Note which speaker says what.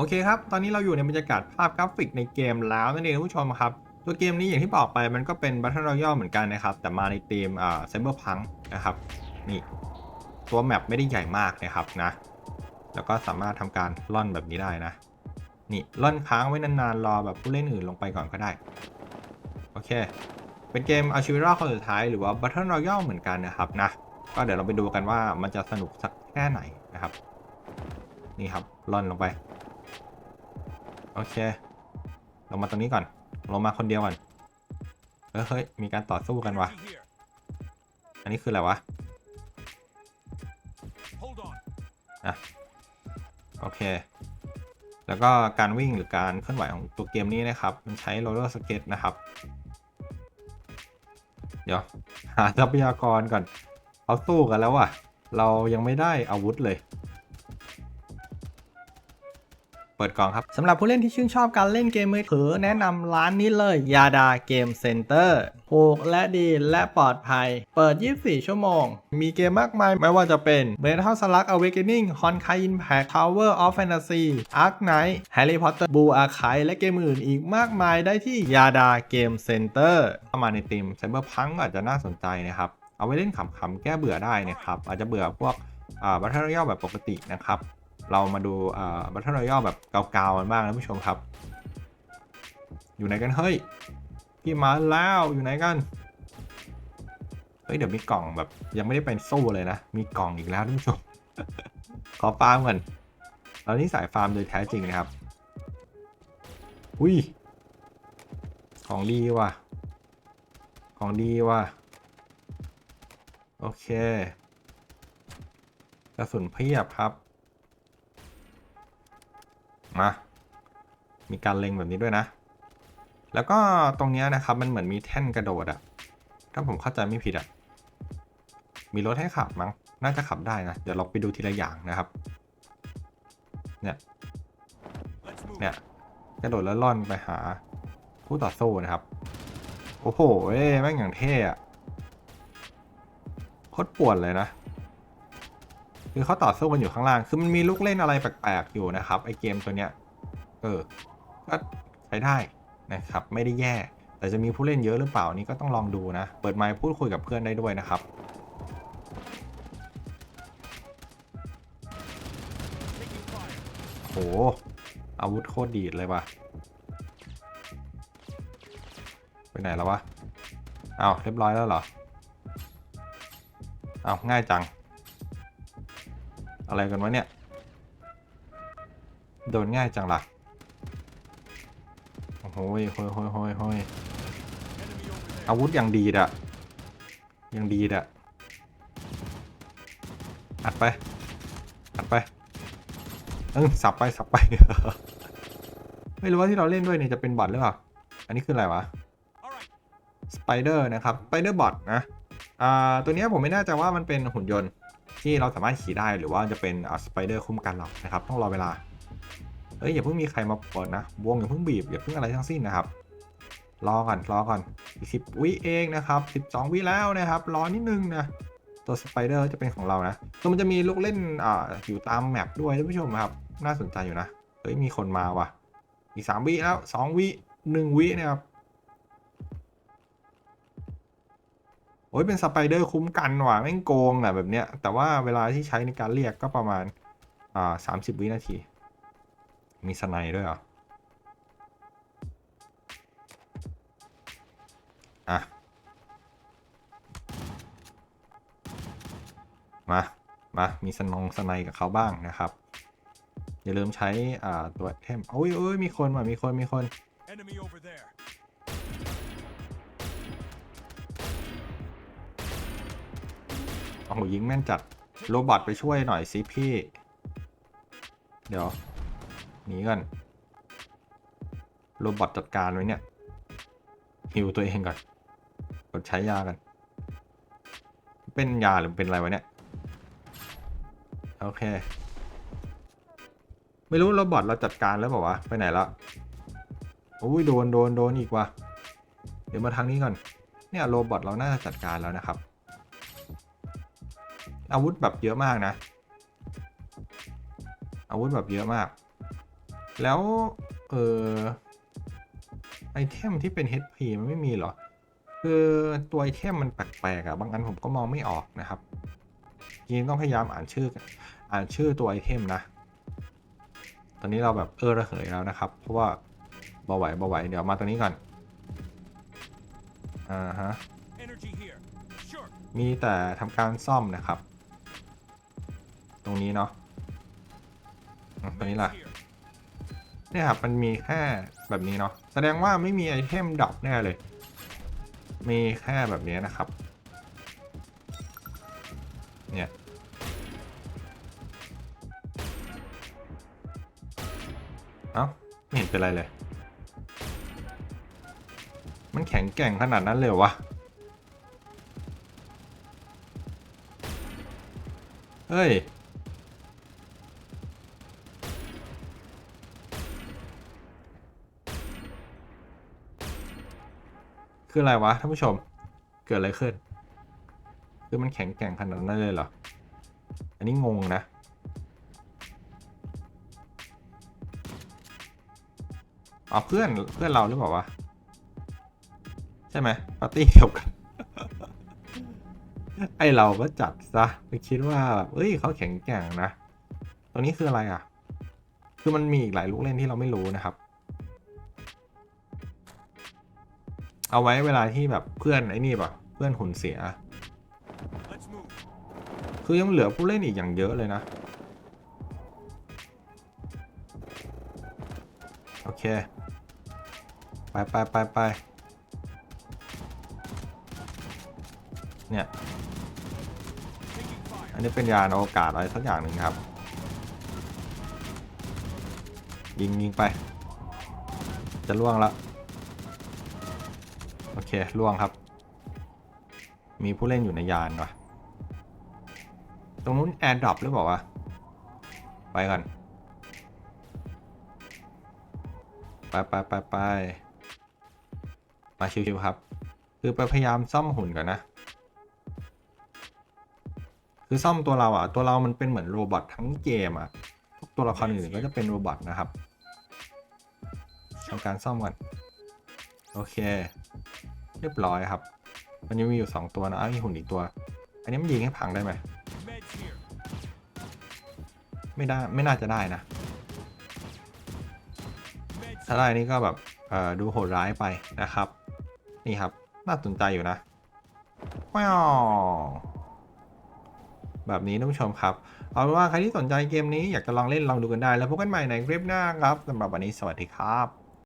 Speaker 1: โอเคครับ ตอนนี้เราอยู่ในบรรยากาศภาพกราฟิกในเกมแล้วนั่นเองท่านผู้ชมครับ ตัวเกมนี้อย่างที่บอกไปมันก็เป็น Battle Royale เหมือนกันนะครับ แต่มาในธีมอ่า Cyberpunk นะครับ นี่ตัวแมปไม่ได้ใหญ่มากนะครับนะ แล้วก็สามารถทำการล่อนแบบนี้ได้นะ นี่ล่อนค้างไว้นานๆรอแบบผู้เล่นอื่นลงไปก่อนก็ได้ โอเค เป็นเกมอาชิวิราคนสุดท้ายหรือว่า Battle Royale เหมือนกันนะครับนะ ก็เดี๋ยวเราไปดูกันว่ามันจะสนุกสักแค่ไหนนะครับ นี่ครับล่อนลงไป โอเค ลงมาตรงนี้ก่อน ลงมาคนเดียวก่อน เฮ้ยเฮ้ยมีการต่อสู้กันวะอันนี้คืออะไรวะอะโอเค แล้วก็การวิ่งหรือการเคลื่อนไหวของตัวเกมนี้นะครับ มันใช้โรลเลอร์สเก็ตนะครับ เดี๋ยว หาทรัพยากรก่อนเขาสู้กันแล้ววะเรายังไม่ได้อาวุธเลย เปิดกล่องครับสำหรับผู้เล่นที่ชื่นชอบการเล่นเกมมือถือแนะนำร้านนี้เลยยาดาเกมเซ็นเตอร์ถูกและดีและปลอดภัย เปิด 24 ชั่วโมง มีเกมมากมาย ไม่ว่าจะเป็น Metal Slug Awakening Honkai Impact Tower of Fantasy Ark Knight Harry Potter Blue Archive และเกมอื่นอีกมากมายได้ที่ยาดาเกมเซ็นเตอร์เข้ามาในทีม Cyberpunk อาจจะน่าสนใจนะครับเอาไว้เล่นขำๆแก้เบื่อได้นะครับอาจจะเบื่อพวกอ่า Battle Royale แบบปกตินะครับ เรามาดูอ่า Battle Royale แบบเก่าๆกันบ้างนะผู้ชมครับ อยู่ไหนกันเฮ้ยพี่มาแล้วอยู่ไหนกันเฮ้ยเดี๋ยวมีกล่องแบบยังไม่ได้เป็นสู้เลยนะ มีกล่องอีกแล้วท่านผู้ชม ขอฟาร์มก่อนเรานี่สายฟาร์มโดยแท้จริงนะครับ อุ้ย ของดีว่ะ ของดีว่ะ โอเคกระสุนเพียบครับ มา มีการเล็งแบบนี้ด้วยนะ แล้วก็ตรงนี้นะครับมันเหมือนมีแท่นกระโดดอะถ้าผมเข้าใจไม่ผิดอะมีรถให้ขับมั้ง น่าจะขับได้นะ เดี๋ยวเราไปดูทีละอย่างนะครับ เนี่ย เนี่ย กระโดดแล้วล่อนไปหาคู่ต่อสู้นะครับ โอ้โห เอ้ยแม่งอย่างเท่อะโคตรปวดเลยนะ คือเขาต่อสู้กันอยู่ข้างล่าง คือมันมีลูกเล่นอะไรแปลกๆอยู่นะครับไอเกมตัวเนี้ย เออ ก็ใช้ได้นะครับ ไม่ได้แย่ แต่จะมีผู้เล่นเยอะหรือเปล่านี่ก็ต้องลองดูนะ เปิดไมค์พูดคุยกับเพื่อนได้ด้วยนะครับโหอาวุธโคตรดีดเลยว่ะ ไปไหนแล้ววะ เอาเรียบร้อยแล้วเหรอ เอาง่ายจัง อะไรกันวะเนี่ย โดนง่ายจังล่ะ โอ้โหยโหยโหยโหยโหยอาวุธอยังดีดะยังดีดะอัดไป อัดไป เออสับไป สับไป ไม่รู้ว่าที่เราเล่นด้วยเนี่ยจะเป็นบอทหรือเปล่า อันนี้คืออะไรวะ สไปเดอร์นะครับ สไปเดอร์บอทนะ อ่า ตัวนี้ผมไม่แน่ใจว่ามันเป็นหุ่นยนต์ ที่เราสามารถขี่ได้หรือว่าจะเป็นสไปเดอร์คุ้มกันเรานะครับ ต้องรอเวลาเอ้ยอย่าเพิ่งมีใครมาเปิดนะวงอย่าเพิ่งบีบอย่าเพิ่งอะไรทั้งสิ้นนะครับ รอก่อนรอก่อนอีกสิบวิเองนะครับสิบสองวิแล้วนะครับ รอนิดนึงนะตัวสไปเดอร์จะเป็นของเรานะตัวมันจะมีลูกเล่นอ่าอยู่ตามแมปด้วยท่านผู้ชมครับ น่าสนใจอยู่นะเฮ้ยมีคนมาว่ะ อีกสามวิแล้วสองวิหนึ่งวินะครับ โอ้ยเป็นสไปเดอร์คุ้มกันว่ะแม่งโกงอะแบบเนี้ย แต่ว่าเวลาที่ใช้ในการเรียกก็ประมาณอ่าสามสิบวินาที มีสไนด์ด้วยเหรอ อะ มา มา มีสนองสไนด์กับเขาบ้างนะครับ อย่าลืมใช้อ่าตัวเทมโอ้ยโอ้ยมีคนว่ะมีคนมีคน
Speaker 2: Enemy over there.
Speaker 1: โอ้โหยิงแม่นจัดโรบอทไปช่วยหน่อยสิพี่ เดี๋ยวหนีก่อนโรบอทจัดการไว้เนี่ยฮิวตัวเองก่อนกดใช้ยากัน เป็นยาหรือเป็นอะไรวะเนี่ย โอเค ไม่รู้โรบอทเราจัดการแล้วเปล่าวะไปไหนแล้วโอ้ยโดนโดนโดนอีกว่ะเดี๋ยวมาทางนี้ก่อน เนี่ยโรบอทเราน่าจะจัดการแล้วนะครับ อาวุธแบบเยอะมากนะ อาวุธแบบเยอะมาก แล้ว เออไอเทมที่เป็น HP มันไม่มีเหรอ คือตัวไอเทมมันแปลกๆอะบางอันผมก็มองไม่ออกนะครับทีนี้ต้องพยายามอ่านชื่อ อ่านชื่อตัวไอเทมนะ ตอนนี้เราแบบเออระเหยแล้วนะครับ เพราะว่าเบาไหวเบาไหว เดี๋ยวมาตรงนี้ก่อน อ่าฮะ
Speaker 2: Energy here. Sure.
Speaker 1: มีแต่ทำการซ่อมนะครับต รงนี้เนาะตรงนี้ล่ะเนี่ยครับมันมีแค่แบบนี้เนาะแสดงว่าไม่มีไอเทมดรอปแน่เลย มีแค่แบบนี้นะครับ เนี่ยเอ้าไม่เห็นเป็นไรเลย มันแข็งแกร่งขนาดนั้นเลยวะเฮ้ย คืออะไรวะท่านผู้ชม เกิดอะไรขึ้น คือมันแข็งแกร่งขนาดนั้นเลยเหรอ อันนี้งงนะ อ๋อเพื่อนเพื่อนเราหรือเปล่าวะ ใช่ไหมปาร์ตี้เดียวกัน ไอเราก็จัดซะไปคิดว่าแบบเอ้ยเขาแข็งแกร่งนะตรงนี้คืออะไรอะ คือมันมีอีกหลายลูกเล่นที่เราไม่รู้นะครับ เอาไว้เวลาที่แบบเพื่อนไอ้นี่ป่ะเพื่อนหุ่นเสีย คือยังเหลือผู้เล่นอีกอย่างเยอะเลยนะ โอเค ไปไปไปไปเนี่ย อันนี้เป็นยานอวกาศอะไรสักอย่างหนึ่งครับ ยิงยิงไป จะล่วงแล้ว โอเคล่วงครับ มีผู้เล่นอยู่ในยานว่ะตรงนู้นแอร์ดรอปหรือเปล่าวะ ไปก่อน ไปไปไปไปมาชิวๆครับ คือไปพยายามซ่อมหุ่นก่อนนะ คือซ่อมตัวเราอะตัวเรามันเป็นเหมือนโรบอททั้งเกมอะทุกตัวละครอื่นก็จะเป็นโรบอทนะครับทำการซ่อมก่อน โอเค เรียบร้อยครับ มันยังมีอยู่ 2 ตัวนะอ้าวมีหุ่นอีกตัว อันนี้มันยิงให้พังได้ไหมไม่ได้ไม่น่าจะได้นะ ถ้าได้นี่ก็แบบดูโหดร้ายไปนะครับ นี่ครับ น่าสนใจอยู่นะว้าวแบบนี้ท่านผู้ชมครับ เอาเป็นว่าใครที่สนใจเกมนี้อยากจะลองเล่นลองดูกันได้ แล้วพบกันใหม่ในคลิปหน้าครับสำหรับวันนี้สวัสดีครับ